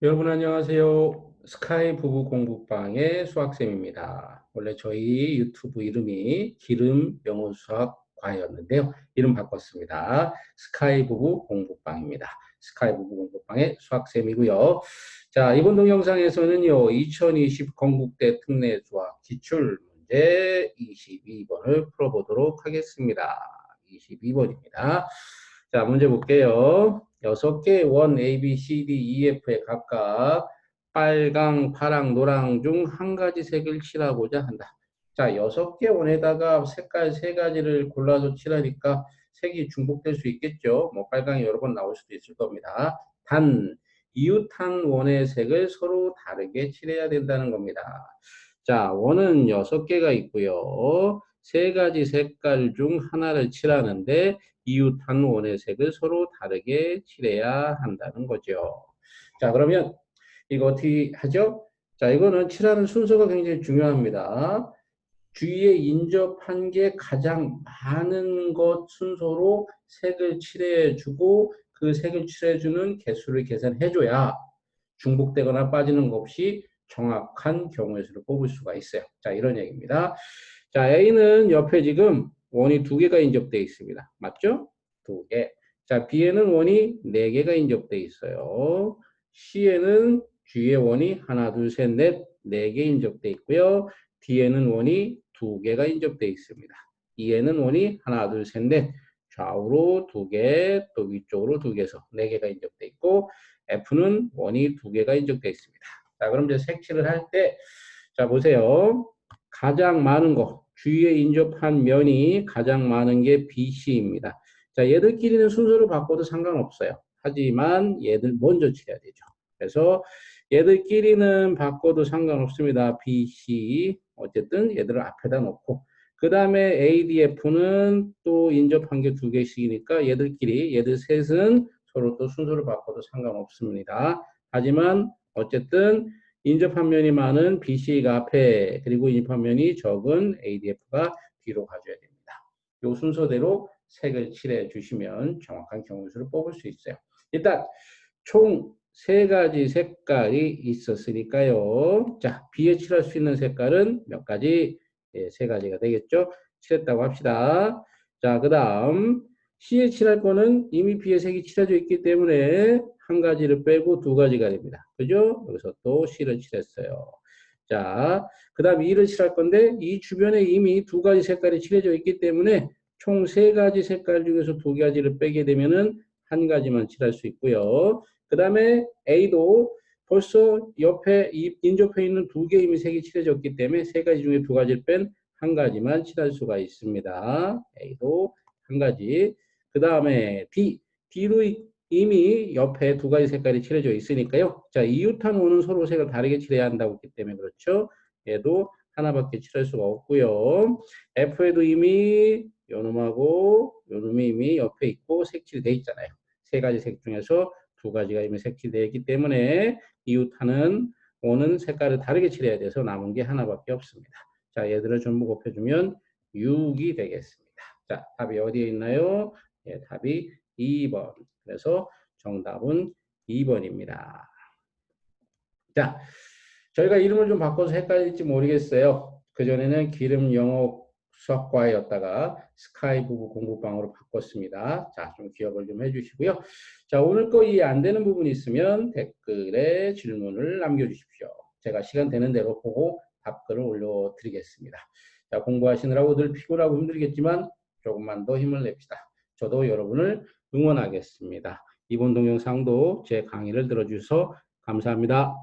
여러분 안녕하세요. 스카이 부부 공부방의 수학쌤입니다. 원래 저희 유튜브 이름이 기름 영어 수학 과였는데요. 이름 바꿨습니다. 스카이 부부 공부방입니다. 스카이 부부 공부방의 수학쌤이고요. 자, 이번 동영상에서는요. 2020 건국대 특례 수학 기출 문제 22번을 풀어보도록 하겠습니다. 22번입니다. 자, 문제 볼게요. 여섯 개의 원 A, B, C, D, E, F에 각각 빨강, 파랑, 노랑 중 한 가지 색을 칠하고자 한다. 자, 여섯 개 원에다가 색깔 세 가지를 골라서 칠하니까 색이 중복될 수 있겠죠. 뭐 빨강이 여러 번 나올 수도 있을 겁니다. 단 이웃한 원의 색을 서로 다르게 칠해야 된다는 겁니다. 자, 원은 여섯 개가 있고요. 세 가지 색깔 중 하나를 칠하는데 이웃한 원의 색을 서로 다르게 칠해야 한다는 거죠. 자, 그러면 이거 어떻게 하죠? 자, 이거는 칠하는 순서가 굉장히 중요합니다. 주위에 인접한 게 가장 많은 것 순서로 색을 칠해주고 그 색을 칠해주는 개수를 계산해줘야 중복되거나 빠지는 것 없이 정확한 경우의 수를 뽑을 수가 있어요. 자, 이런 얘기입니다. 자, A는 옆에 지금 원이 두 개가 인접되어 있습니다. 맞죠? 두 개. 자, B에는 원이 네 개가 인접되어 있어요. C에는 G의 원이 하나, 둘, 셋, 넷, 네 개 인접되어 있고요. D에는 원이 두 개가 인접되어 있습니다. E에는 원이 하나, 둘, 셋, 넷, 좌우로 두 개, 또 위쪽으로 두 개에서 네 개가 인접되어 있고 F는 원이 두 개가 인접되어 있습니다. 자, 그럼 이제 색칠을 할 때, 자, 보세요. 가장 많은 거, 주위에 인접한 면이 가장 많은 게 BC입니다. 자, 얘들끼리는 순서를 바꿔도 상관없어요. 하지만 얘들 먼저 칠해야 되죠. 그래서 얘들끼리는 바꿔도 상관없습니다. BC. 어쨌든 얘들을 앞에다 놓고. 그 다음에 ADF는 또 인접한 게 두 개씩이니까 얘들끼리, 얘들 셋은 서로 또 순서를 바꿔도 상관없습니다. 하지만 어쨌든 인접한 면이 많은 BC가 앞에 그리고 인접한 면이 적은 ADF가 뒤로 가줘야 됩니다. 이 순서대로 색을 칠해 주시면 정확한 경우수를 뽑을 수 있어요. 일단 총 세 가지 색깔이 있었으니까요. 자, B에 칠할 수 있는 색깔은 몇 가지? 예, 세 가지가 되겠죠. 칠했다고 합시다. 자, 그 다음 C에 칠할 거는 이미 B에 색이 칠해져 있기 때문에 한 가지를 빼고 두 가지가 됩니다. 그죠? 여기서 또 C를 칠했어요. 자, 그 다음 E를 칠할 건데 이 주변에 이미 두 가지 색깔이 칠해져 있기 때문에 총 세 가지 색깔 중에서 두 가지를 빼게 되면은 한 가지만 칠할 수 있고요. 그 다음에 A도 벌써 옆에 인접해 있는 두개 이미 색이 칠해졌기 때문에 세 가지 중에 두 가지를 뺀 한 가지만 칠할 수가 있습니다. A도 한 가지. 그 다음에 D. D도 이미 옆에 두 가지 색깔이 칠해져 있으니까요. 자, 이웃한 원은 서로 색을 다르게 칠해야 한다고 했기 때문에 그렇죠. 얘도 하나밖에 칠할 수가 없고요. F에도 이미 요놈하고 요놈이 이미 옆에 있고 색칠돼 있잖아요. 세 가지 색 중에서 두 가지가 이미 색칠되어 있기 때문에 이웃하는 원은 색깔을 다르게 칠해야 돼서 남은 게 하나밖에 없습니다. 자, 얘들을 전부 곱해주면 6이 되겠습니다. 자, 답이 어디에 있나요? 예, 답이 2번. 그래서 정답은 2번입니다. 자, 저희가 이름을 좀 바꿔서 헷갈릴지 모르겠어요. 그전에는 기름 영어 수학과였다가 스카이 부부 공부방으로 바꿨습니다. 자, 좀 기억을 좀 해주시고요. 자, 오늘 거 이해 안 되는 부분이 있으면 댓글에 질문을 남겨주십시오. 제가 시간 되는 대로 보고 답글을 올려드리겠습니다. 자, 공부하시느라고 늘 피곤하고 힘들겠지만 조금만 더 힘을 냅시다. 저도 여러분을 응원하겠습니다. 이번 동영상도 제 강의를 들어주셔서 감사합니다.